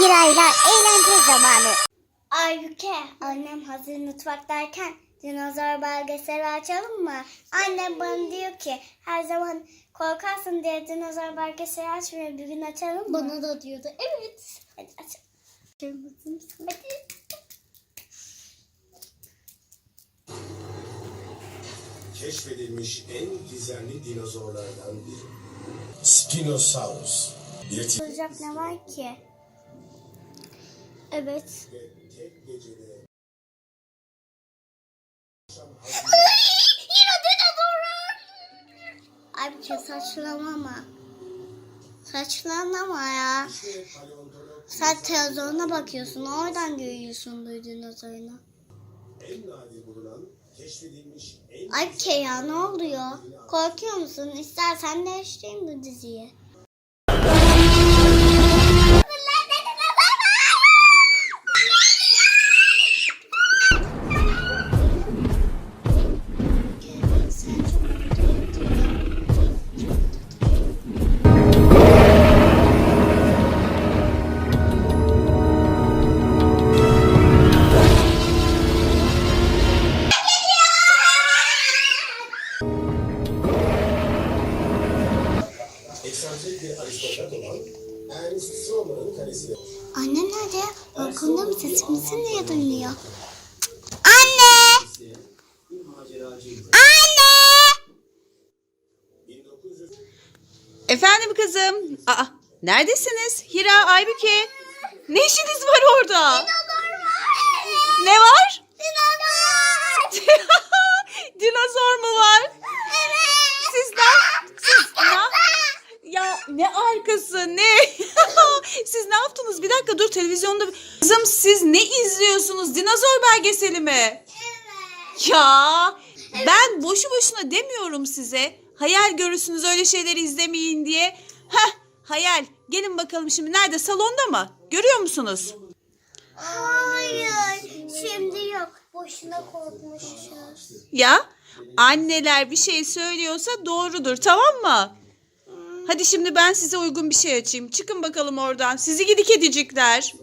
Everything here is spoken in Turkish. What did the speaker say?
Kirayla eğlence zamanı. Aybüke, annem hazır mutfaktayken dinozor belgeseli açalım mı? Annem bana diyor ki her zaman korkarsın diye dinozor belgeseli açmıyor. Bir gün açalım mı? Bana da diyordu. Evet. Hadi aç. Hadi. Keşfedilmiş en gizemli dinozorlardan biri. Spinosaurus. Bir Olacak ne var ki? Evet. tek gecede Yine dinozor. Abi çok saçmalama. Saçmalama ya. Sen televizyona bakıyorsun. Oradan görüyorsun keşfedilmiş en Ay ke ya ne oluyor? Korkuyor musun? İstersen değiştireyim bu diziyi. Eksantrik bir aristokrat olan Ernst Stroman'ın kalesi. Annem nerede? Balkonda mı sesimizi niye duymuyor? Anne! Anne! 1900 Efendim kızım. Aa, neredesiniz? Hira, Aybüke. Ne işiniz var orada? Ne var? Dinozor mu var? Siz ne? Siz ne? Arkası ne? siz ne yaptınız? Bir dakika dur televizyonda. Kızım siz ne izliyorsunuz? Dinozor belgeseli mi? Ya ben boşu boşuna demiyorum size. Hayal görürsünüz öyle şeyleri izlemeyin diye. Heh hayal. Gelin bakalım şimdi nerede? Salonda mı? Görüyor musunuz? Hayır, şimdi yok. Boşuna korkmuşuz. Ya anneler bir şey söylüyorsa doğrudur tamam mı? Hadi şimdi ben size uygun bir şey açayım. Çıkın bakalım oradan. Sizi gidi kedicikler.